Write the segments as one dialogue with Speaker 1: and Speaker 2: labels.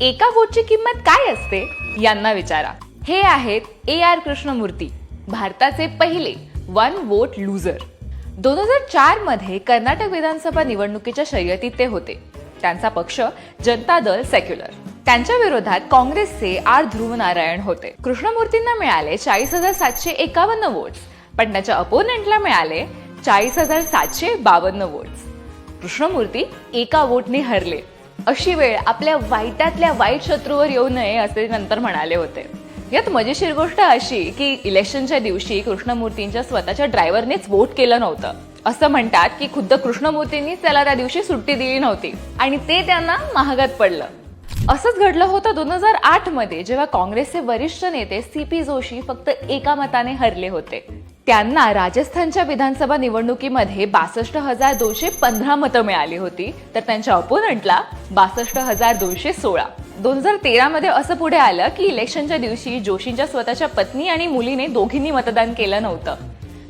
Speaker 1: एका वोटची किंमत काय असते यांना विचारा. हे आहेत ए आर कृष्णमूर्ती भारताचे पहिले वन वोट लुझर दोन हजार चारमध्ये कर्नाटक विधानसभा निवडणुकीच्या शर्यतीत ते होते. त्यांचा पक्ष जनता दल सेक्युलर त्यांच्या विरोधात काँग्रेसचे आर ध्रुवनारायण होते. कृष्णमूर्तींना मिळाले चाळीस हजार सातशे एकावन्न वोट्स पण त्याच्या अपोनंटला मिळाले चाळीस हजार सातशे बावन्न वोट्स कृष्णमूर्ती एका वोटने हरले. अशी वेळ आपल्या वाईटातल्या वाईट शत्रूवर येऊ नये असे नंतर म्हणाले होते. यात मजेशीर गोष्ट अशी की इलेक्शनच्या दिवशी कृष्णमूर्तींच्या स्वतःच्या ड्रायव्हरनेच वोट केलं नव्हतं. असं म्हणतात की खुद्द कृष्णमूर्तींनीच त्याला त्या दिवशी सुट्टी दिली नव्हती आणि ते त्यांना महागात पडलं. असंच घडलं होतं दोन हजार आठमध्ये जेव्हा काँग्रेसचे वरिष्ठ नेते सी पी जोशी फक्त एका मताने हरले होते. त्यांना राजस्थानच्या विधानसभा निवडणुकीमध्ये बासष्ट हजार दोनशे पंधरा मतं मिळाली होती. तर त्यांच्या अपोनंटला बासष्ट हजार दोनशे सोळा. दोन हजार तेरा मध्ये असं पुढे आलं की इलेक्शनच्या दिवशी जोशींच्या स्वतःच्या पत्नी आणि मुलीने दोघींनी मतदान केलं नव्हतं.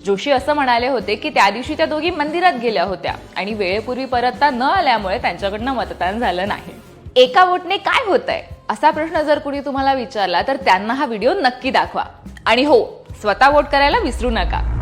Speaker 1: जोशी असं म्हणाले होते की त्या दिवशी त्या दोघी मंदिरात गेल्या होत्या आणि वेळेपूर्वी परतता न आल्यामुळे त्यांच्याकडनं मतदान झालं नाही. एका वोटने काय होतंय? असा प्रश्न जर कुणी तुम्हाला विचारला तर त्यांना हा व्हिडिओ नक्की दाखवा. आणि हो स्वतः वोट करायला विसरू नका.